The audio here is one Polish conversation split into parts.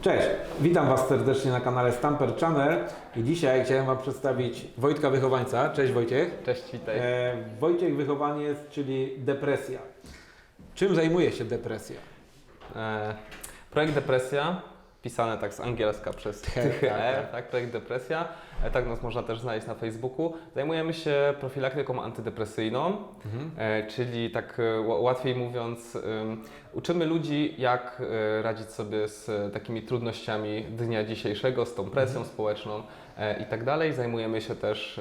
Cześć, witam Was serdecznie na kanale Stamper Channel i dzisiaj chciałem Wam przedstawić Wojtka Wychowańca. Cześć Wojciech. Cześć, witaj. E, Wojciech Wychowaniec, czyli depresja. Czym zajmuje się depresja? E, projekt Depresja, pisane tak z angielska przez He, THE, tak, tak, projekt Depresja. E, tak nas można też znaleźć na Facebooku. Zajmujemy się profilaktyką antydepresyjną, e, czyli tak e, łatwiej mówiąc, ym, uczymy ludzi, jak e, radzić sobie z e, takimi trudnościami dnia dzisiejszego, z tą presją społeczną e, i tak dalej. Zajmujemy się też,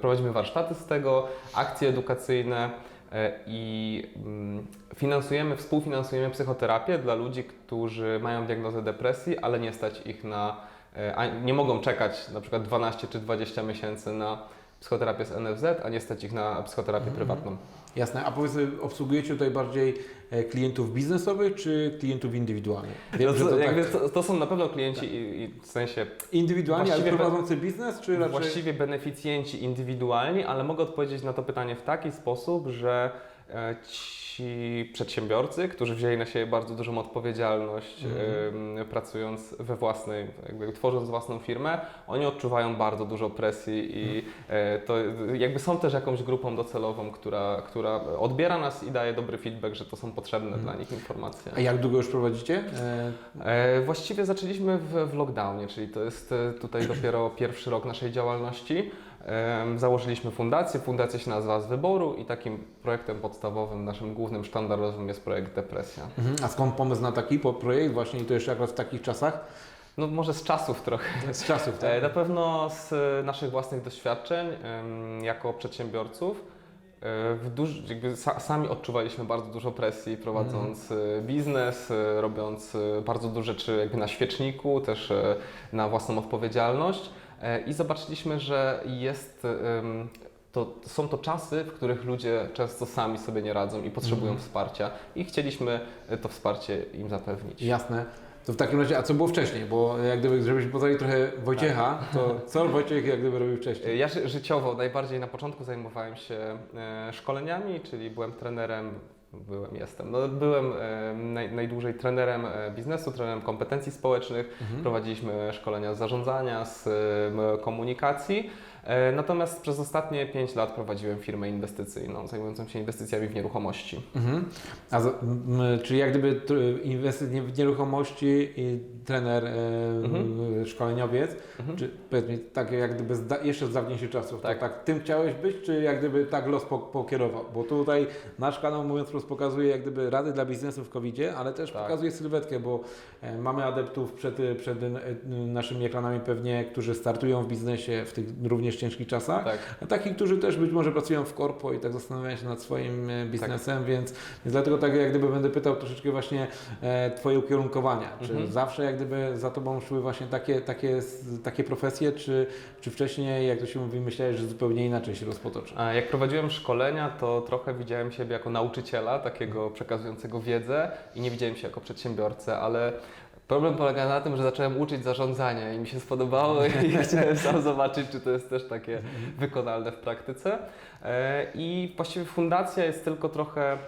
prowadzimy warsztaty z tego, akcje edukacyjne. E, i mm, finansujemy, współfinansujemy psychoterapię dla ludzi, którzy mają diagnozę depresji, ale nie stać ich na, e, nie mogą czekać na przykład 12 czy 20 miesięcy na psychoterapię z NFZ, a nie stać ich na psychoterapię prywatną. Jasne, a powiedz, obsługujecie tutaj bardziej e, klientów biznesowych czy klientów indywidualnych? Wiem, to, to tak, to, to są na pewno klienci i, i w sensie indywidualnie, ale prowadzący biznes, czy raczej... Właściwie beneficjenci indywidualni, ale mogę odpowiedzieć na to pytanie w taki sposób, że ci przedsiębiorcy, którzy wzięli na siebie bardzo dużą odpowiedzialność, em, pracując we własnej, jakby tworząc własną firmę, oni odczuwają bardzo dużo presji i e, to jakby są też jakąś grupą docelową, która, która odbiera nas i daje dobry feedback, że to są potrzebne dla nich informacje. A jak długo już prowadzicie? E, E, właściwie zaczęliśmy w, w lockdownie, czyli to jest e, tutaj dopiero pierwszy rok naszej działalności. Założyliśmy fundację, fundacja się nazywa Z Wyboru i takim projektem podstawowym, naszym głównym sztandarowym jest projekt Depresja. mhm. A skąd pomysł na taki projekt właśnie i to jeszcze akurat w takich czasach? No może z czasów trochę. Z czasów, tak? E, Na pewno z e, naszych własnych doświadczeń jako przedsiębiorców e, w duż, jakby sa, sami odczuwaliśmy bardzo dużo presji prowadząc e, biznes, robiąc bardzo dużo rzeczy jakby na świeczniku, też na własną odpowiedzialność i zobaczyliśmy, że jest to, są to czasy, w których ludzie często sami sobie nie radzą i potrzebują wsparcia i chcieliśmy e, to wsparcie im zapewnić. Jasne. To w takim razie, a co było wcześniej? Bo jak gdyby, żebyśmy poznali trochę Wojciecha, to co Wojciech jak gdyby robił wcześniej? Ja ży- życiowo najbardziej na początku zajmowałem się e, szkoleniami, czyli byłem trenerem, byłem, jestem, no, byłem e, naj, najdłużej trenerem e, biznesu, trenerem kompetencji społecznych, prowadziliśmy szkolenia z zarządzania, z komunikacji, e, natomiast przez ostatnie 5 lat prowadziłem firmę inwestycyjną zajmującą się inwestycjami w nieruchomości. Mhm. A czyli jak gdyby inwestycje w nieruchomości i trener, Mhm. szkoleniowiec, czy powiedz mi, tak jak gdyby z da, jeszcze z dawniejszych czasów, Tak. tak tym chciałeś być, czy jak gdyby tak los po, pokierował? Bo tutaj nasz kanał, mówiąc pokazuje jak gdyby rady dla biznesu w covid ale też Tak. pokazuje sylwetkę, bo e, mamy adeptów przed, przed e, naszymi ekranami pewnie, którzy startują w biznesie w tych również ciężkich czasach, Tak. a takich, którzy też być może pracują w korpo i tak zastanawiają się nad swoim e, biznesem, więc, więc dlatego tak jak gdyby będę pytał troszeczkę właśnie Twoje ukierunkowania. Czy Mhm. zawsze jak gdyby za Tobą szły właśnie takie, takie, takie profesje, czy, czy wcześniej, jak to się mówi, myślałeś, że zupełnie inaczej się rozpotoczy? A Jak prowadziłem szkolenia, to trochę widziałem siebie jako nauczyciela, takiego przekazującego wiedzę i nie widziałem się jako przedsiębiorcę, ale problem polega na tym, że zacząłem uczyć zarządzania i mi się spodobało i chciałem sam zobaczyć, czy to jest też takie wykonalne w praktyce. E, I właściwie fundacja jest tylko trochę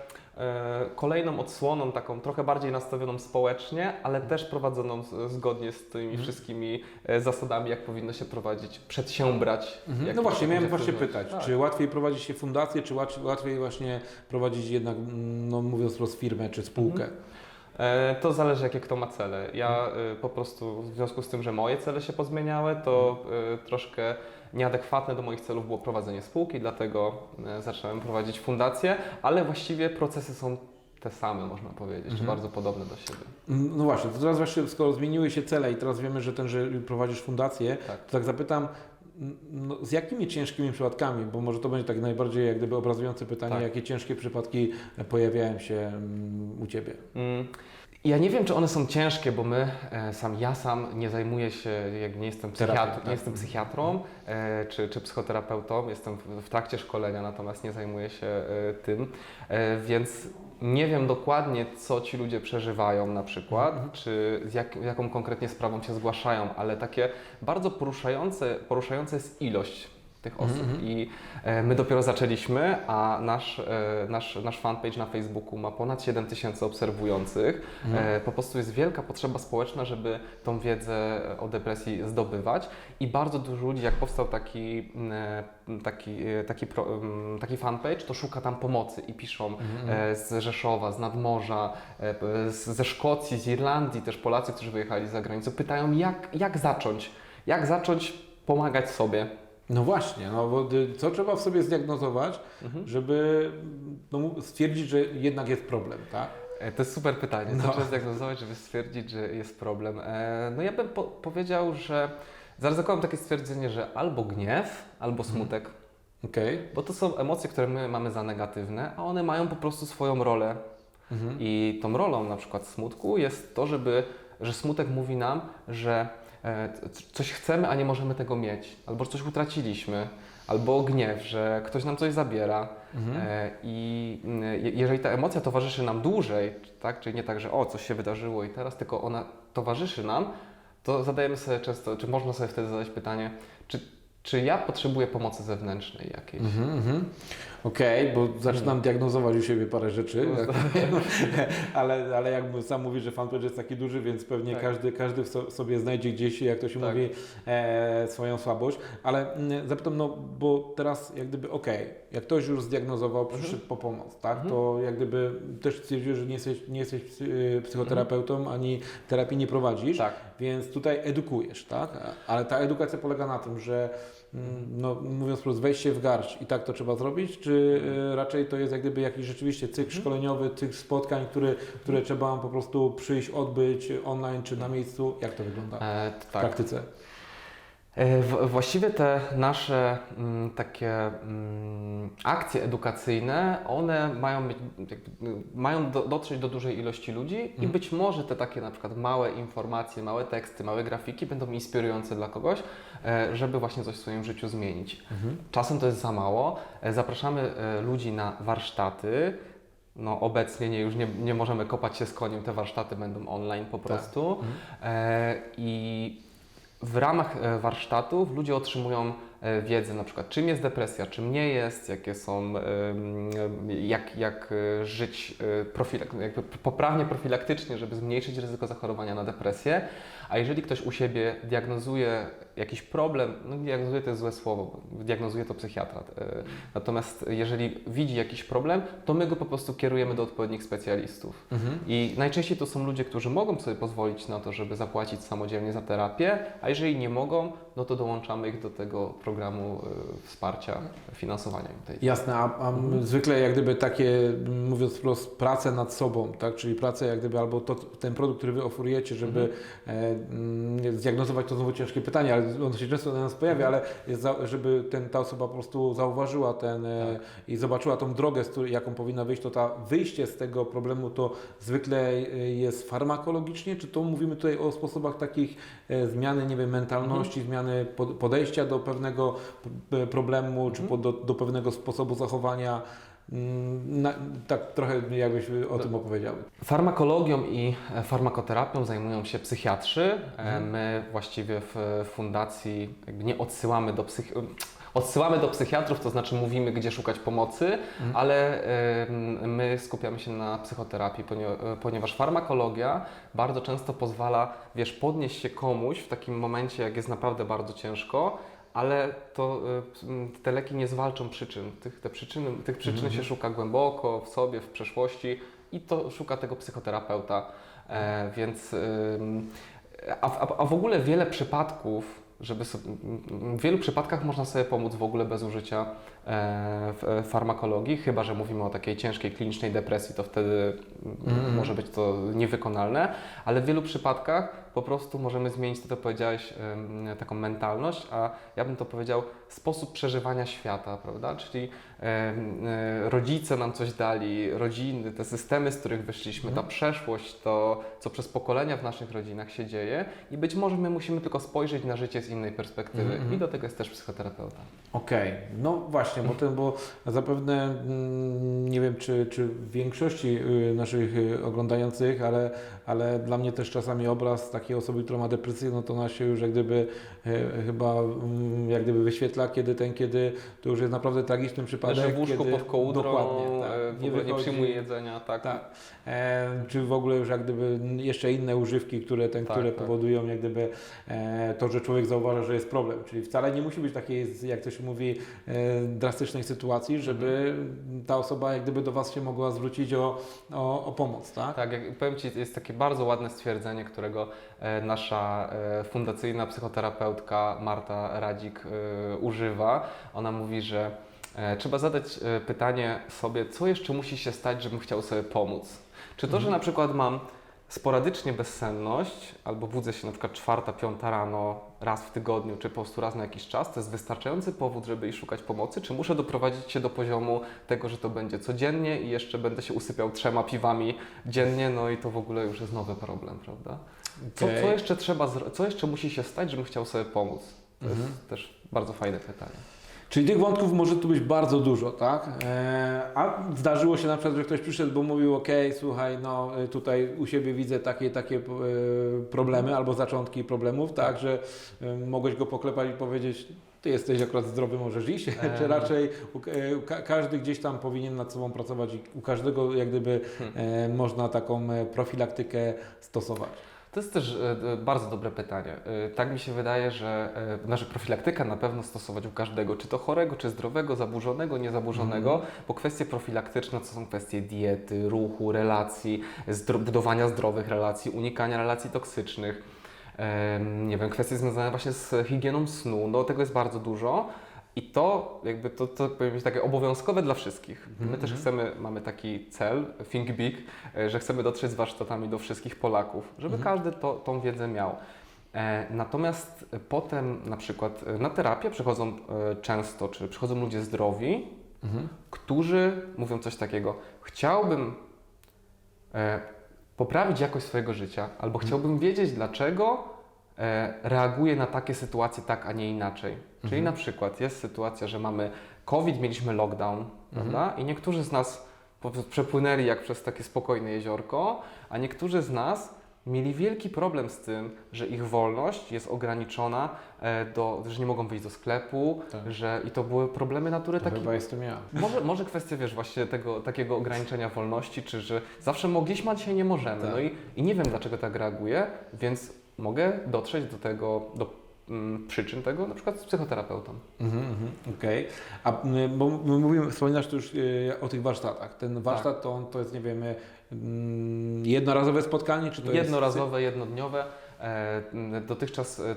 kolejną odsłoną, taką trochę bardziej nastawioną społecznie, ale też prowadzoną zgodnie z tymi wszystkimi e, zasadami, jak powinno się prowadzić, przedsiębrać. jak No właśnie, miałem właśnie pytać, Tak. czy łatwiej prowadzić się fundację, czy łat- łatwiej właśnie prowadzić jednak, mm, no mówiąc wprost, firmę czy spółkę? E, To zależy, jakie kto ma cele. Ja e, po prostu w związku z tym, że moje cele się pozmieniały, to e, troszkę nieadekwatne do moich celów było prowadzenie spółki, dlatego e, zacząłem prowadzić fundację, ale właściwie procesy są te same, można powiedzieć, czy bardzo podobne do siebie. Mm, No właśnie, to teraz właśnie, skoro zmieniły się cele i teraz wiemy, że ten, że prowadzisz fundację, Tak. to tak zapytam, no, z jakimi ciężkimi przypadkami, bo może to będzie tak najbardziej jak gdyby obrazujące pytanie, Tak. jakie ciężkie przypadki pojawiają się mm, u Ciebie? Mm, Ja nie wiem, czy one są ciężkie, bo my, e, sam ja sam nie zajmuję się, jak nie jestem, psychiatr, tak. nie jestem psychiatrą e, czy, czy psychoterapeutą, jestem w, trakcie szkolenia, natomiast nie zajmuję się e, tym, więc nie wiem dokładnie, co ci ludzie przeżywają na przykład, Mhm. czy z jak, jaką konkretnie sprawą się zgłaszają, ale takie bardzo poruszające, poruszająca jest ilość tych osób. Mhm. I e, my dopiero zaczęliśmy, a nasz, e, nasz, nasz fanpage na Facebooku ma ponad 7 tysięcy obserwujących. Mhm. E, po prostu jest wielka potrzeba społeczna, żeby tą wiedzę o depresji zdobywać i bardzo dużo ludzi, jak powstał taki, mm, taki, taki, pro, mm, taki fanpage, to szuka tam pomocy i piszą Mhm. e, z Rzeszowa, z Nadmorza, ze Szkocji, z Irlandii, też Polacy, którzy wyjechali za granicę, pytają jak, jak zacząć, jak zacząć pomagać sobie. No właśnie, no bo co trzeba w sobie zdiagnozować, Mhm. żeby no, stwierdzić, że jednak jest problem, tak? E, To jest super pytanie. Co No. trzeba zdiagnozować, żeby stwierdzić, że jest problem? E, no ja bym po powiedział, że zaryzykowałem takie stwierdzenie, że albo gniew, albo smutek. Okej. Bo to są emocje, które my mamy za negatywne, a one mają po prostu swoją rolę. Mhm. I tą rolą na przykład smutku jest to, żeby, że smutek mówi nam, że coś chcemy, a nie możemy tego mieć, albo coś utraciliśmy, albo gniew, że ktoś nam coś zabiera. Mhm. E, I mm, je- jeżeli ta emocja towarzyszy nam dłużej, tak, czyli nie tak, że o, coś się wydarzyło i teraz, tylko ona towarzyszy nam, to zadajemy sobie często, czy można sobie wtedy zadać pytanie, czy, czy ja potrzebuję pomocy zewnętrznej jakiejś? Mhm, mhm. Okej, bo zaczynam diagnozować u siebie parę rzeczy, No, tak ale, ale jak sam mówi, że fanpage jest taki duży, więc pewnie Tak. każdy, każdy w so, sobie znajdzie gdzieś, jak to się Tak. mówi, e, swoją słabość. Ale mm, zapytam, no bo teraz jak gdyby okej, jak ktoś już zdiagnozował, przyszedł po pomoc, tak, Mhm. to jak gdyby też stwierdziłeś, że nie jesteś, nie jesteś psy- psychoterapeutą, ani terapii nie prowadzisz, Tak. więc tutaj edukujesz, tak? Ale ta edukacja polega na tym, że no, mówiąc wprost, wejść się w garść i tak to trzeba zrobić, czy y, raczej to jest jak gdyby jakiś rzeczywiście cykl Mhm. szkoleniowy, cykl spotkań, który, które trzeba po prostu przyjść, odbyć online czy na miejscu? Jak to wygląda E, w tak. praktyce? E, Właściwie te nasze mm, takie mm, akcje edukacyjne, one mają, y, mają do, dotrzeć do dużej ilości ludzi i Mhm. być może te takie na przykład małe informacje, małe teksty, małe grafiki będą inspirujące dla kogoś, e, żeby właśnie coś w swoim życiu zmienić. Mhm. Czasem to jest za mało. E, Zapraszamy ludzi na warsztaty. No obecnie nie, już nie, nie możemy kopać się z koniem, te warsztaty będą online po prostu. Mhm. E, I w ramach e, warsztatów ludzie otrzymują wiedzę na przykład czym jest depresja, czym nie jest, jakie są, jak, jak e, żyć e, profilak, jakby poprawnie profilaktycznie, żeby zmniejszyć ryzyko zachorowania na depresję. A jeżeli ktoś u siebie diagnozuje jakiś problem, no diagnozuje to jest złe słowo, diagnozuje to psychiatra. e, Natomiast jeżeli widzi jakiś problem, to my go po prostu kierujemy do odpowiednich specjalistów. Mhm. I najczęściej to są ludzie, którzy mogą sobie pozwolić na to, żeby zapłacić samodzielnie za terapię, a jeżeli nie mogą, no to dołączamy ich do tego programu y, wsparcia, finansowania tej. Jasne, a, a Mhm. zwykle jak gdyby takie, mówiąc wprost, pracę nad sobą, tak? czyli pracę jak gdyby albo to, ten produkt, który Wy oferujecie, żeby Mhm. e, zdiagnozować, to znowu ciężkie pytanie, ale ono się często na nas pojawia, ale jest za, żeby ten, ta osoba po prostu zauważyła ten e, Tak. i zobaczyła tą drogę, z jaką powinna wyjść, to ta wyjście z tego problemu to zwykle e, jest farmakologicznie, czy to mówimy tutaj o sposobach takich e, zmiany, nie wiem, mentalności, zmiany pod- podejścia do pewnego p- problemu, czy Mhm. do, do pewnego sposobu zachowania. Mm, Na, tak trochę jakbyś o tym opowiedział. Farmakologią i e, farmakoterapią zajmują się psychiatrzy. E, Mhm. My właściwie w e, fundacji jakby nie odsyłamy do psych... Odsyłamy do psychiatrów, to znaczy mówimy, gdzie szukać pomocy, Mhm. ale e, my skupiamy się na psychoterapii, ponie- ponieważ farmakologia bardzo często pozwala, wiesz, podnieść się komuś w takim momencie, jak jest naprawdę bardzo ciężko, ale to m, te leki nie zwalczą przyczyn. Tych, te przyczyny, tych przyczyn Mhm. się szuka głęboko w sobie, w przeszłości i to szuka tego psychoterapeuta. E, więc ym, a, a, a w ogóle wiele przypadków, żeby sobie, w wielu przypadkach można sobie pomóc w ogóle bez użycia w- e, farmakologii, chyba że mówimy o takiej ciężkiej klinicznej depresji, to wtedy mm, Mhm. może być to niewykonalne, ale w wielu przypadkach po prostu możemy zmienić, to, co powiedziałeś, taką mentalność, a ja bym to powiedział sposób przeżywania świata, prawda? Czyli e, rodzice nam coś dali, rodziny, te systemy, z których wyszliśmy, ta Mhm. przeszłość, to co przez pokolenia w naszych rodzinach się dzieje i być może my musimy tylko spojrzeć na życie z innej perspektywy Mhm. i do tego jest też psychoterapeuta. Okej, no właśnie, bo, ten, bo zapewne mm, nie wiem, czy, czy w większości y, naszych y, oglądających, ale, ale dla mnie też czasami obraz takiej osoby, która ma depresję, no to ona się już jak gdyby y, chyba mm, jak gdyby wyświetla, kiedy ten, kiedy to już jest naprawdę tragiczny przypadek. Leży w łóżku kiedy, pod kołdrą, Dokładnie, tak. e, nie wychodzi- przyjmuje jedzenia, tak? tak. E, czy w ogóle już jak gdyby jeszcze inne używki, które, ten, Tak, które tak. powodują jak gdyby e, to, że człowiek zauważa, że jest problem. Czyli wcale nie musi być takiej, jak to się mówi, e, drastycznej sytuacji, żeby ta osoba jak gdyby do Was się mogła zwrócić o, o, o pomoc, tak? Tak, jak powiem Ci, jest takie bardzo ładne stwierdzenie, którego e, nasza e, fundacyjna psychoterapeutka Marta Radzik e, używa. Ona mówi, że trzeba zadać pytanie sobie, co jeszcze musi się stać, żebym chciał sobie pomóc. Czy to, że na przykład mam sporadycznie bezsenność, albo budzę się na przykład czwarta, piąta rano raz w tygodniu, czy po prostu raz na jakiś czas, to jest wystarczający powód, żeby iść szukać pomocy, czy muszę doprowadzić się do poziomu tego, że to będzie codziennie i jeszcze będę się usypiał trzema piwami dziennie, no i to w ogóle już jest nowy problem, prawda? Co, co jeszcze trzeba, co jeszcze musi się stać, żebym chciał sobie pomóc? To Mhm. jest też bardzo fajne pytanie. Czyli tych wątków może tu być bardzo dużo, tak? E, a zdarzyło się na przykład, że ktoś przyszedł, bo mówił, ok, słuchaj, no y, tutaj u siebie widzę takie takie e, problemy albo zaczątki problemów, tak, że e, mogłeś go poklepać i powiedzieć, ty jesteś akurat zdrowy, możesz iść, czy raczej u, e, ka, każdy gdzieś tam powinien nad sobą pracować i u każdego jak gdyby e, można taką profilaktykę stosować. To jest też e, e, bardzo dobre pytanie. E, Tak mi się wydaje, że nasza profilaktyka na pewno stosować u każdego, czy to chorego, czy zdrowego, zaburzonego, niezaburzonego, bo kwestie profilaktyczne to są kwestie diety, ruchu, relacji, zdro- budowania zdrowych relacji, unikania relacji toksycznych. Nie wiem, kwestie związane właśnie z higieną snu, no tego jest bardzo dużo. I to jakby to, to powinno być takie obowiązkowe dla wszystkich. My też chcemy, mamy taki cel, Think Big, e, że chcemy dotrzeć z warsztatami do wszystkich Polaków, żeby każdy to, tą wiedzę miał. E, Natomiast potem na przykład e, na terapię przychodzą często, czy przychodzą ludzie zdrowi, którzy mówią coś takiego, chciałbym poprawić jakość swojego życia, albo chciałbym wiedzieć, dlaczego reaguję na takie sytuacje tak, a nie inaczej. Czyli na przykład jest sytuacja, że mamy COVID, mieliśmy lockdown, prawda? I niektórzy z nas przepłynęli jak przez takie spokojne jeziorko, a niektórzy z nas mieli wielki problem z tym, że ich wolność jest ograniczona e, do, że nie mogą wyjść do sklepu, Tak. że i to były problemy natury To takiej chyba jestem ja. może, może kwestia, wiesz, właśnie tego takiego ograniczenia wolności, czy że zawsze mogliśmy, a dzisiaj nie możemy. Tak. No i, i nie wiem, dlaczego tak reaguję, więc mogę dotrzeć do tego, do przyczyn tego, na przykład z psychoterapeutą. Mhm, mhm, Okej. A m, bo my mówimy, wspominasz tu już y, o tych warsztatach. Ten warsztat to, on, to jest, nie wiem, y, mm, jednorazowe spotkanie, czy to Jednorazowe, jednodniowe. E, dotychczas e,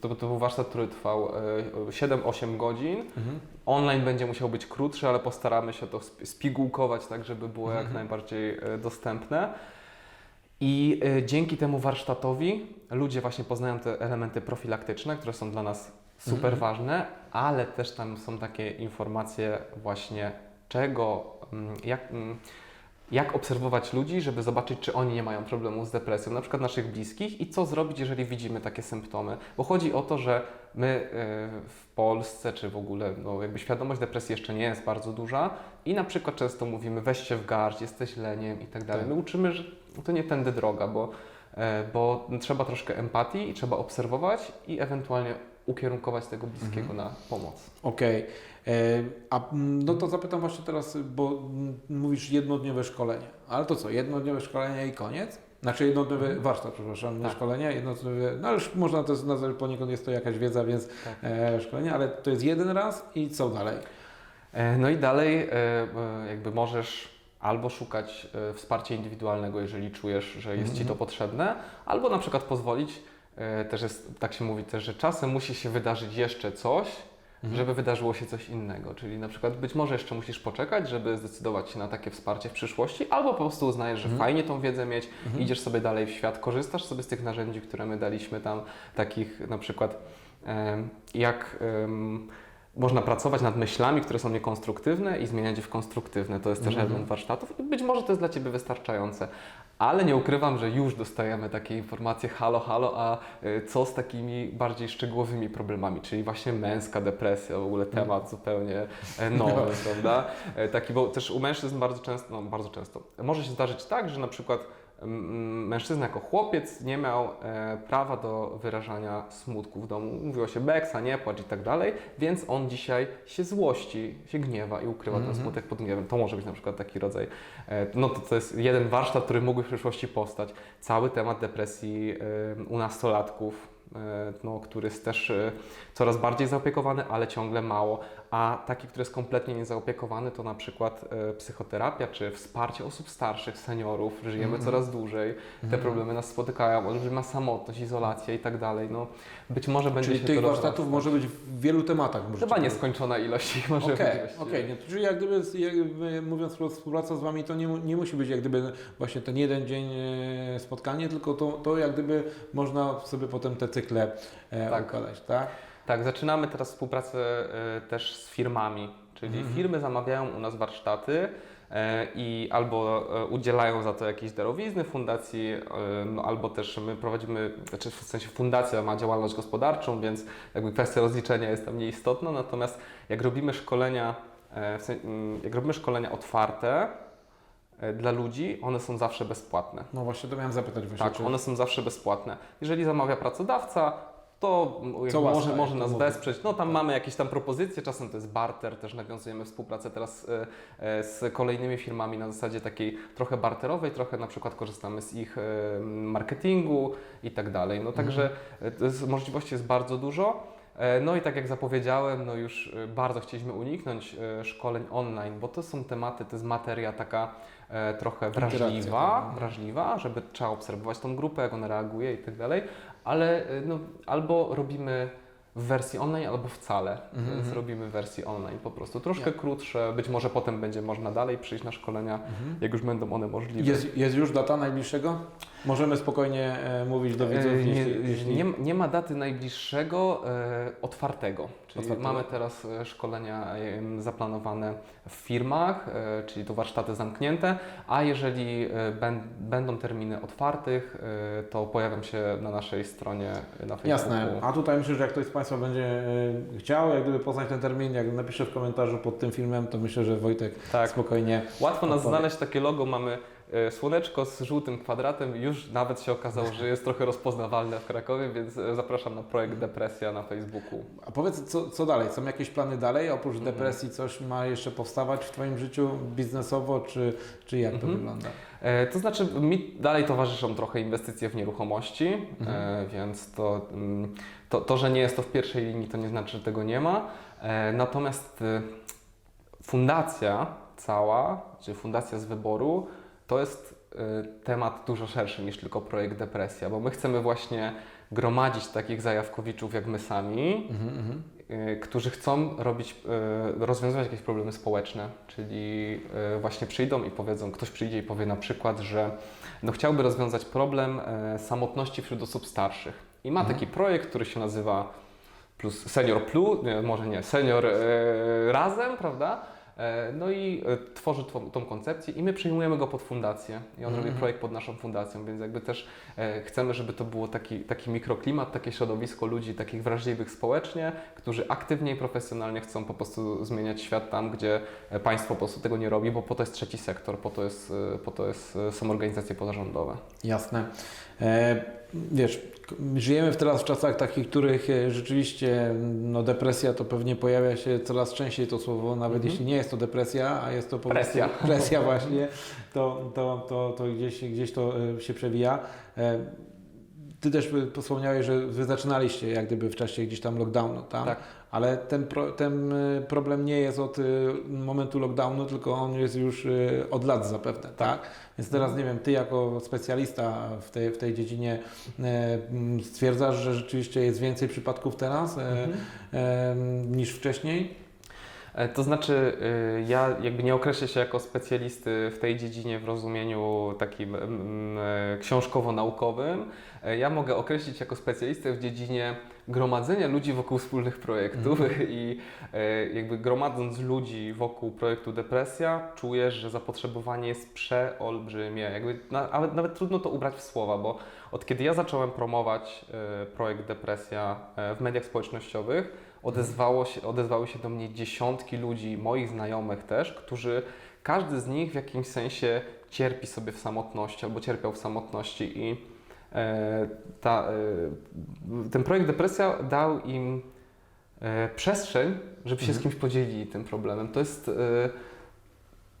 to, to był warsztat, który trwał e, 7-8 godzin. jest... Mhm. Online będzie musiał być krótszy, ale postaramy się to sp- spigułkować tak, żeby było jak Mhm. najbardziej e, dostępne. I e, dzięki temu warsztatowi ludzie właśnie poznają te elementy profilaktyczne, które są dla nas super Mhm. ważne, ale też tam są takie informacje właśnie czego, mm, jak, mm, jak obserwować ludzi, żeby zobaczyć, czy oni nie mają problemu z depresją, na przykład naszych bliskich i co zrobić, jeżeli widzimy takie symptomy. Bo chodzi o to, że my e, w Polsce, czy w ogóle, no jakby świadomość depresji jeszcze nie jest bardzo duża i na przykład często mówimy, weź się w garść, jesteś leniem i tak dalej. Tak. My uczymy, że to nie tędy droga, bo, e, bo trzeba troszkę empatii i trzeba obserwować i ewentualnie ukierunkować tego bliskiego na pomoc. Okej. E, A no to zapytam właśnie teraz, bo mówisz jednodniowe szkolenie. Ale to co, jednodniowe szkolenie i koniec? Znaczy jednodniowy warsztat, przepraszam, nie Tak. szkolenie, jednodniowe, no już można to nazwać poniekąd jest to jakaś wiedza, więc Tak. e, szkolenie, ale to jest jeden raz i co dalej? E, No i dalej jakby możesz albo szukać e, wsparcia indywidualnego, jeżeli czujesz, że jest Ci to potrzebne, albo na przykład pozwolić, e, też jest, tak się mówi też, że czasem musi się wydarzyć jeszcze coś, żeby wydarzyło się coś innego. Czyli na przykład być może jeszcze musisz poczekać, żeby zdecydować się na takie wsparcie w przyszłości, albo po prostu uznajesz, że fajnie tą wiedzę mieć, idziesz sobie dalej w świat, korzystasz sobie z tych narzędzi, które my daliśmy tam, takich na przykład jak em, można pracować nad myślami, które są niekonstruktywne i zmieniać je w konstruktywne. To jest też Mhm. element warsztatów i być może to jest dla Ciebie wystarczające. Ale nie ukrywam, że już dostajemy takie informacje, halo, halo, a y, co z takimi bardziej szczegółowymi problemami, czyli właśnie męska depresja, w ogóle temat zupełnie e, nowy, prawda? E, Taki, bo też u mężczyzn bardzo często, no bardzo często, może się zdarzyć tak, że na przykład mężczyzna jako chłopiec nie miał e, prawa do wyrażania smutku w domu. Mówiło się beksa, nie płacz i tak dalej, więc on dzisiaj się złości, się gniewa i ukrywa ten smutek pod gniewem. To może być na przykład taki rodzaj, e, no to, to jest jeden warsztat, który mógłby w przyszłości powstać. Cały temat depresji e, u nastolatków, no, który jest też e, coraz bardziej zaopiekowany, ale ciągle mało. A taki, który jest kompletnie niezaopiekowany, to na przykład e, psychoterapia czy wsparcie osób starszych, seniorów. Żyjemy coraz dłużej, te problemy nas spotykają, olbrzyma samotność, izolacja i tak dalej. No, być może będzie Czyli tych warsztatów może być w wielu tematach. Chyba nieskończona ilość ich może Okej, być. okej. Nie, Czyli jak gdyby, jak gdyby, mówiąc współpraca z Wami, to nie, nie musi być jak gdyby właśnie ten jeden dzień e, spotkanie, tylko to, to jak gdyby można sobie potem te cykle e, Tak. układać, tak? Tak, zaczynamy teraz współpracę e, też z firmami, czyli Mhm. firmy zamawiają u nas warsztaty e, i albo udzielają za to jakieś darowizny fundacji, no, albo też my prowadzimy, znaczy w sensie fundacja ma działalność gospodarczą, więc jakby kwestia rozliczenia jest tam nieistotna, natomiast jak robimy szkolenia, mm, jak robimy szkolenia otwarte dla ludzi, one są zawsze bezpłatne. No właśnie, to miałem zapytać właśnie. Tak, czy... one są zawsze bezpłatne. Jeżeli zamawia pracodawca, to Co może, może nas wesprzeć. No tam mamy jakieś tam propozycje, czasem to jest barter, też nawiązujemy współpracę teraz e, e, z kolejnymi firmami na zasadzie takiej trochę barterowej, trochę na przykład korzystamy z ich e, marketingu i tak dalej. No także e, jest, możliwości jest bardzo dużo. E, No i tak jak zapowiedziałem, no już e, bardzo chcieliśmy uniknąć e, szkoleń online, bo to są tematy, to jest materia taka e, trochę Interakcja, wrażliwa, tak. wrażliwa, żeby trzeba obserwować tą grupę, jak ona reaguje i tak dalej, ale e, no, albo robimy w wersji online, albo wcale, Mhm, więc mhm. robimy w wersji online po prostu. Troszkę Ja. krótsze, być może potem będzie można dalej przyjść na szkolenia, Mhm. jak już będą one możliwe. Jest, jest już data najbliższego? Możemy spokojnie e, mówić do widzów, E, nie, jeśli, jeśli... nie, nie ma daty najbliższego e, otwartego, czyli mamy teraz e, szkolenia zaplanowane w firmach, e, czyli to warsztaty zamknięte, a jeżeli e, będą terminy otwartych, to pojawiam się na naszej stronie na Facebooku. Jasne, a tutaj myślę, że jak ktoś z Państwa będzie chciał, jak gdyby poznać ten termin, jak napisze w komentarzu pod tym filmem, to myślę, że Wojtek Tak, spokojnie łatwo nas znaleźć, takie logo mamy słoneczko z żółtym kwadratem, już nawet się okazało, że jest trochę rozpoznawalne w Krakowie, więc e, zapraszam na projekt Depresja na Facebooku. A powiedz, co, co dalej? Są jakieś plany dalej? Oprócz Mhm. depresji coś ma jeszcze powstawać w Twoim życiu biznesowo, czy, czy jak to Mhm. wygląda? E, To znaczy, mi dalej towarzyszą trochę inwestycje w nieruchomości, Mhm. e, więc to, mm, to, to, że nie jest to w pierwszej linii, to nie znaczy, że tego nie ma. E, Natomiast e, fundacja cała, czy fundacja z wyboru, to jest e, temat dużo szerszy niż tylko projekt Depresja, bo my chcemy właśnie gromadzić takich zajawkowiczów jak my sami, Mhm, mhm. y, którzy chcą robić, y, rozwiązywać jakieś problemy społeczne, czyli y, właśnie przyjdą i powiedzą, ktoś przyjdzie i powie na przykład, że no chciałby rozwiązać problem samotności wśród osób starszych. I ma Mhm. taki projekt, który się nazywa plus Senior Plus, nie, może nie, Senior Razem, prawda? E, No i e, tworzy tą, tą koncepcję i my przyjmujemy go pod fundację i on Mhm. robi projekt pod naszą fundacją, więc jakby też e, chcemy, żeby to było taki, taki mikroklimat, takie środowisko ludzi takich wrażliwych społecznie, którzy aktywnie i profesjonalnie chcą po prostu zmieniać świat tam, gdzie państwo po prostu tego nie robi, bo po to jest trzeci sektor, po to, jest, po to jest, są organizacje pozarządowe. Jasne. E, wiesz, żyjemy teraz w czasach takich, których e, rzeczywiście no, depresja to pewnie pojawia się coraz częściej to słowo, nawet Mhm. jeśli nie jest to depresja, a jest to po Presja. prostu presja właśnie, to, to, to, to gdzieś, gdzieś to e, się przewija. Ty też wspomniałeś, że Wy zaczynaliście jak gdyby w czasie gdzieś tam lockdownu, tak? Tak. Ale ten, pro, ten e, problem nie jest od e, momentu lockdownu, tylko on jest już e, od lat zapewne, tak? Więc teraz nie wiem, Ty jako specjalista w tej, w tej dziedzinie stwierdzasz, że rzeczywiście jest więcej przypadków teraz Mhm. niż wcześniej? E, To znaczy, y, ja jakby nie określę się jako specjalisty w tej dziedzinie w rozumieniu takim mm, e, książkowo-naukowym. E, Ja mogę określić jako specjalistę w dziedzinie gromadzenia ludzi wokół wspólnych projektów i e, jakby gromadząc ludzi wokół projektu Depresja, czujesz, że zapotrzebowanie jest przeolbrzymie. Jakby na, nawet, nawet trudno to ubrać w słowa, bo od kiedy ja zacząłem promować projekt Depresja w mediach społecznościowych, odezwało się, odezwały się do mnie dziesiątki ludzi, moich znajomych też, którzy każdy z nich w jakimś sensie cierpi sobie w samotności albo cierpiał w samotności i e, ta, e, ten projekt Depresja dał im e, przestrzeń, żeby się z kimś podzielili tym problemem. To jest, e,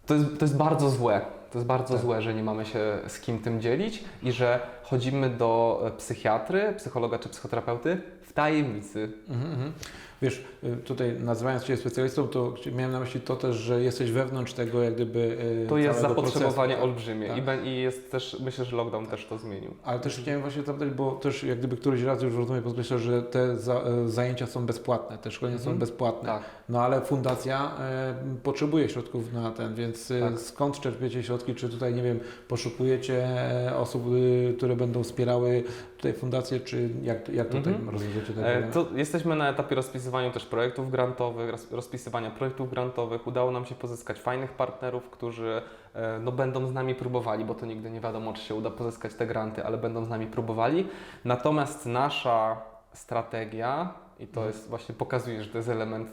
to jest, to jest bardzo złe. To jest bardzo Tak. złe, że nie mamy się z kim tym dzielić i że chodzimy do psychiatry, psychologa czy psychoterapeuty w tajemnicy. Mhm, mhm. Wiesz, y, tutaj nazywając Cię specjalistą, to miałem na myśli to też, że jesteś wewnątrz tego jak gdyby y, To jest zapotrzebowanie procesu, tak? olbrzymie Tak. I, jest też, myślę, że lockdown też to zmienił. Ale też chciałem właśnie zapytać, bo też jak gdyby któryś raz już rozumiem, podkreślasz, że te za, e, zajęcia są bezpłatne, te szkolenia są Mhm. bezpłatne. Tak. No ale fundacja potrzebuje środków na ten, więc Tak. skąd czerpiecie środki? Czy tutaj, nie wiem, poszukujecie e, osób, y, które będą wspierały tutaj fundację, czy jak, jak tutaj Mhm. rozwiązujecie te E, problemy? To jesteśmy na etapie rozpisywania też projektów grantowych, roz- rozpisywania projektów grantowych. Udało nam się pozyskać fajnych partnerów, którzy e, no, będą z nami próbowali, bo to nigdy nie wiadomo, czy się uda pozyskać te granty, ale będą z nami próbowali. Natomiast nasza strategia, i to jest właśnie pokazuje, że to jest element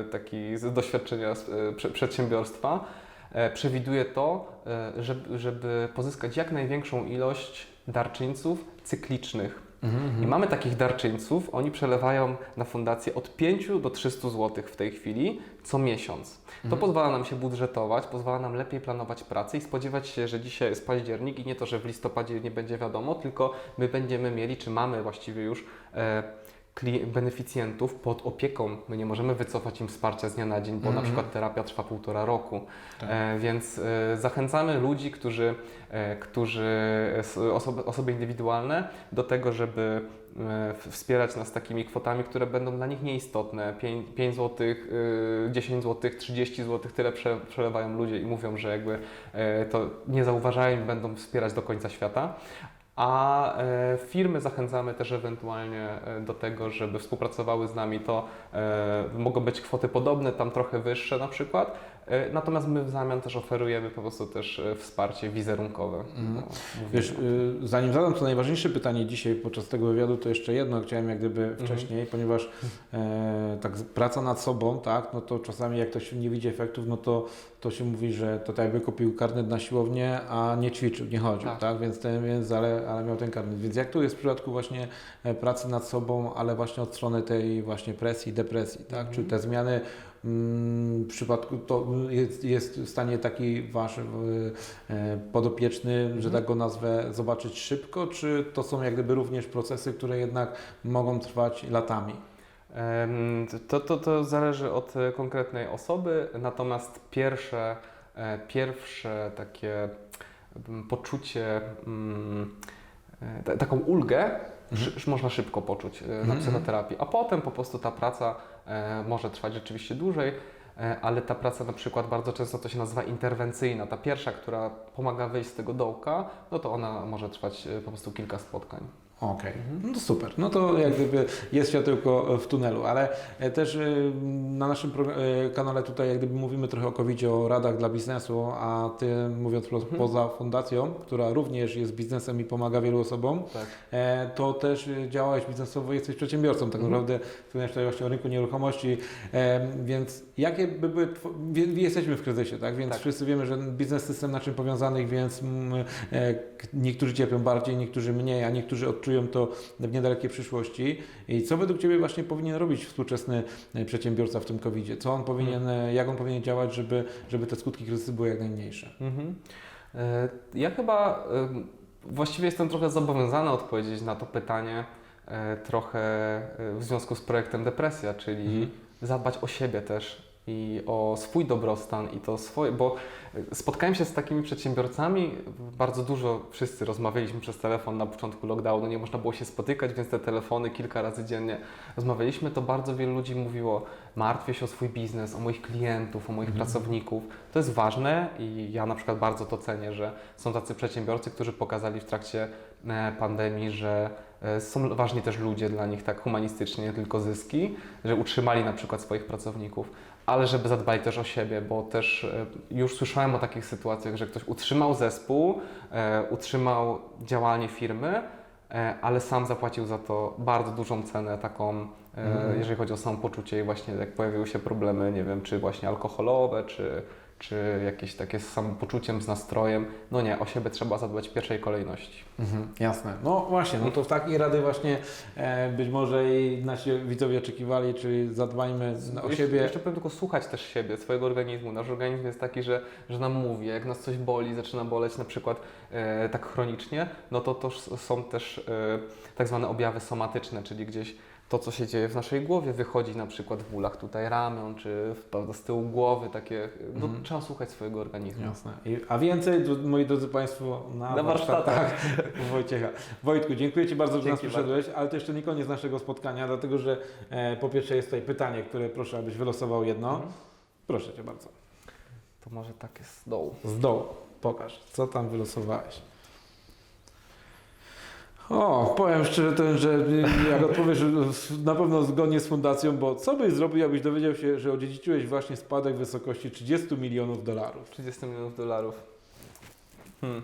e, taki z doświadczenia e, prze- przedsiębiorstwa, e, przewiduje to, żeby, żeby pozyskać jak największą ilość darczyńców cyklicznych. Mhm, mhm. I mamy takich darczyńców, oni przelewają na fundację od 5 do 300 zł w tej chwili co miesiąc. To Mhm. pozwala nam się budżetować, pozwala nam lepiej planować pracę i spodziewać się, że dzisiaj jest październik i nie to, że w listopadzie nie będzie wiadomo, tylko my będziemy mieli, czy mamy właściwie już e, beneficjentów pod opieką. My nie możemy wycofać im wsparcia z dnia na dzień, bo na Mhm. przykład terapia trwa półtora roku. Tak. E, więc e, zachęcamy ludzi, którzy, e, którzy osoby, osoby indywidualne do tego, żeby e, wspierać nas takimi kwotami, które będą dla nich nieistotne. 5, 5 zł, 10 zł, 30 zł, tyle prze, przelewają ludzie i mówią, że jakby e, to nie zauważają i będą wspierać do końca świata. A e, firmy zachęcamy też ewentualnie e, do tego, żeby współpracowały z nami. To e, mogą być kwoty podobne, tam trochę wyższe na przykład. E, natomiast my w zamian też oferujemy po prostu też e, wsparcie wizerunkowe. Mhm. No, Wiesz, y, zanim zadam to najważniejsze pytanie dzisiaj podczas tego wywiadu, to jeszcze jedno chciałem jak gdyby Mhm. wcześniej, ponieważ e, tak praca nad sobą, tak, no to czasami jak ktoś nie widzi efektów, no to, to się mówi, że to tak jakby kupił karnet na siłownię, a nie ćwiczył, nie chodził, tak, Tak. więc, ten, więc ale, ale miał ten karnet. Więc jak to jest w przypadku właśnie e, pracy nad sobą, ale właśnie od strony tej właśnie presji, depresji, tak, Mhm. czy te zmiany w przypadku to jest, jest w stanie taki wasz e, podopieczny, że Mhm. tak go nazwę, zobaczyć szybko, czy to są jak gdyby również procesy, które jednak mogą trwać latami? To, to, to zależy od konkretnej osoby, natomiast pierwsze, e, pierwsze takie mm, poczucie, mm, e, ta- taką ulgę sz- można szybko poczuć na Mhm. psychoterapii, a potem po prostu ta praca może trwać rzeczywiście dłużej. e, Ale ta praca na przykład bardzo często to się nazywa interwencyjna. Ta pierwsza, która pomaga wyjść z tego dołka, no to ona może trwać e, po prostu kilka spotkań. Okej, no to super. No to jak gdyby jest światełko w tunelu, ale e, też e, na naszym e, kanale tutaj jak gdyby mówimy trochę o covid o radach dla biznesu, a Ty mówiąc Mhm. poza fundacją, która również jest biznesem i pomaga wielu osobom, Tak. e, to też e, działałeś biznesowo, jesteś przedsiębiorcą tak Mhm. naprawdę, wspomniałeś tutaj właśnie o rynku nieruchomości, więc jakie by były, jesteśmy w kryzysie, tak, więc Tak. wszyscy wiemy, że biznes system naczyń powiązanych, więc mm, niektórzy cierpią bardziej, niektórzy mniej, a niektórzy odczują to w niedalekiej przyszłości. I co według Ciebie właśnie powinien robić współczesny e, przedsiębiorca w tym covid Co on powinien, e, jak on powinien działać, żeby, żeby te skutki kryzysu były jak najmniejsze? Mhm. E, Ja chyba właściwie jestem trochę zobowiązany odpowiedzieć na to pytanie trochę w związku z projektem Depresja, czyli Mhm. zadbać o siebie też i o swój dobrostan i to swoje, bo spotkałem się z takimi przedsiębiorcami, bardzo dużo wszyscy rozmawialiśmy przez telefon na początku lockdownu, nie można było się spotykać, więc te telefony kilka razy dziennie rozmawialiśmy, to bardzo wielu ludzi mówiło, martwię się o swój biznes, o moich klientów, o moich pracowników. To jest ważne i ja na przykład bardzo to cenię, że są tacy przedsiębiorcy, którzy pokazali w trakcie e, pandemii, że e, są ważni też ludzie dla nich tak humanistycznie, nie tylko zyski, że utrzymali na przykład swoich pracowników, ale żeby zadbali też o siebie, bo też e, już słyszałem o takich sytuacjach, że ktoś utrzymał zespół, e, utrzymał działanie firmy, e, ale sam zapłacił za to bardzo dużą cenę taką, Mhm. jeżeli chodzi o samopoczucie i właśnie jak pojawiły się problemy, nie wiem, czy właśnie alkoholowe, czy, czy jakieś takie z samopoczuciem, z nastrojem. No nie, o siebie trzeba zadbać w pierwszej kolejności. Mhm, jasne. No właśnie, no to w takiej rady właśnie e, być może i nasi widzowie oczekiwali, czyli zadbajmy o jeszcze, siebie. Jeszcze powiem tylko słuchać też siebie, swojego organizmu. Nasz organizm jest taki, że, że nam mówi, jak nas coś boli, zaczyna boleć na przykład e, tak chronicznie, no to to są też e, tak zwane objawy somatyczne, czyli gdzieś to, co się dzieje w naszej głowie, wychodzi na przykład w bólach tutaj ramion, czy prawda, z tyłu głowy, takie, no, Mhm. trzeba słuchać swojego organizmu. Jasne. I, a więcej, moi drodzy Państwo, na, Na warsztatach. u Wojciecha. Wojtku, dziękuję Ci bardzo, że nas przyszedłeś, ale to jeszcze nie koniec naszego spotkania, dlatego że e, po pierwsze jest tutaj pytanie, które proszę, abyś wylosował jedno. Mhm. Proszę Cię bardzo. To może tak jest z dołu. Z dołu. Pokaż, co tam wylosowałeś. O, powiem szczerze, ten, że jak odpowiesz na pewno zgodnie z fundacją, bo co byś zrobił, jakbyś dowiedział się, że odziedziczyłeś właśnie spadek w wysokości 30 milionów dolarów? 30 milionów dolarów. Hmm.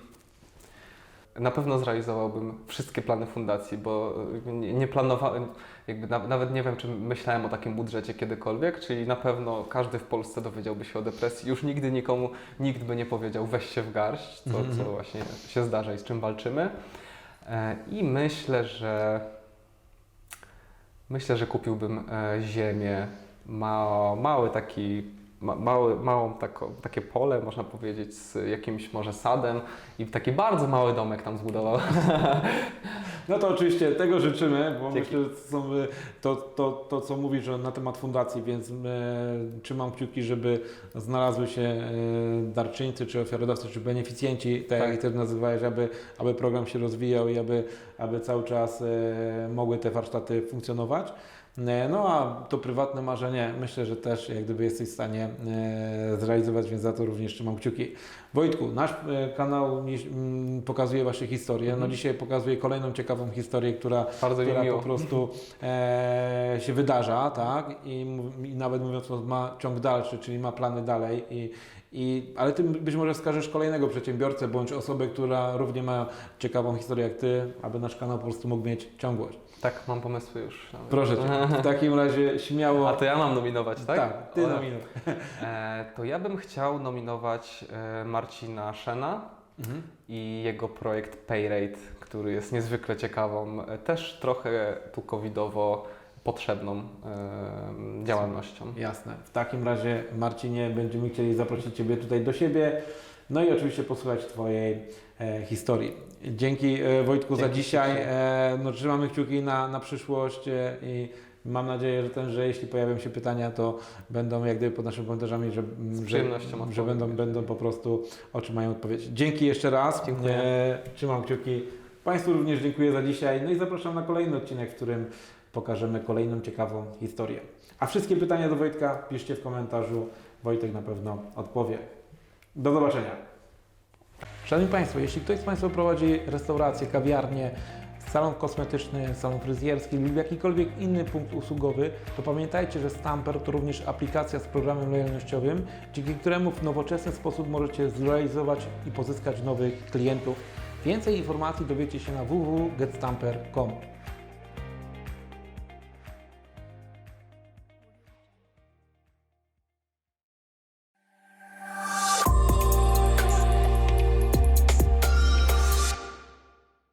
Na pewno zrealizowałbym wszystkie plany fundacji, bo y, nie, planowałem, jakby na, nawet nie wiem, czy myślałem o takim budżecie kiedykolwiek, czyli na pewno każdy w Polsce dowiedziałby się o depresji. Już nigdy nikomu, nikt by nie powiedział weź się w garść, co, Mhm. co właśnie się zdarza i z czym walczymy. E, I myślę, że myślę, że kupiłbym e, ziemię, ma, mały taki, ma, mały, małą tako, takie pole, można powiedzieć, z jakimś może sadem i taki bardzo mały domek tam zbudował. No to oczywiście tego życzymy, bo Dzięki. myślę, że to, są, to, to, to co mówisz na temat fundacji, więc e, trzymam kciuki, żeby znalazły się e, darczyńcy, czy ofiarodawcy, czy beneficjenci, tak, Tak. jak Ty nazywałeś, aby, aby program się rozwijał i aby, aby cały czas e, mogły te warsztaty funkcjonować. E, No a to prywatne marzenie myślę, że też jak gdyby jesteś w stanie e, zrealizować, więc za to również trzymam kciuki. Wojtku, nasz e, kanał pokazuje Wasze historie. No Mhm. dzisiaj pokazuje kolejną ciekawą historię, która, Bardzo która po prostu e, się wydarza, tak? I, I nawet mówiąc, o- ma ciąg dalszy, czyli ma plany dalej. I, i, ale Ty być może wskażesz kolejnego przedsiębiorcę bądź osobę, która równie ma ciekawą historię jak Ty, aby nasz kanał po prostu mógł mieć ciągłość. Tak, mam pomysły już. nawet. Proszę Cię, w takim razie śmiało. A to ja mam nominować, tak? Tak, Ty O, nominuj. E, to ja bym chciał nominować e, Marcina Szena Mhm. i jego projekt Payrate, który jest niezwykle ciekawą, e, też trochę tu covidowo potrzebną e, działalnością. Jasne. W takim razie, Marcinie, będziemy chcieli zaprosić Ciebie tutaj do siebie, no i oczywiście posłuchać Twojej e, historii. Dzięki e, Wojtku za Dzięki dzisiaj. ślicznie. E, no, trzymamy kciuki na, na przyszłość e, i mam nadzieję, że, ten, że jeśli pojawią się pytania, to będą jak gdyby pod naszymi komentarzami, że, że, przyjemnością że odpowiem. będą, będą po prostu otrzymają odpowiedź. Dzięki jeszcze raz. Dziękuję. E, trzymam kciuki. Państwu również dziękuję za dzisiaj. No i zapraszam na kolejny odcinek, w którym pokażemy kolejną ciekawą historię. A wszystkie pytania do Wojtka piszcie w komentarzu. Wojtek na pewno odpowie. Do zobaczenia. Szanowni Państwo, jeśli ktoś z Państwa prowadzi restaurację, kawiarnię, salon kosmetyczny, salon fryzjerski lub jakikolwiek inny punkt usługowy, to pamiętajcie, że Stamper to również aplikacja z programem lojalnościowym, dzięki któremu w nowoczesny sposób możecie zrealizować i pozyskać nowych klientów. Więcej informacji dowiecie się na www.getstamper.com.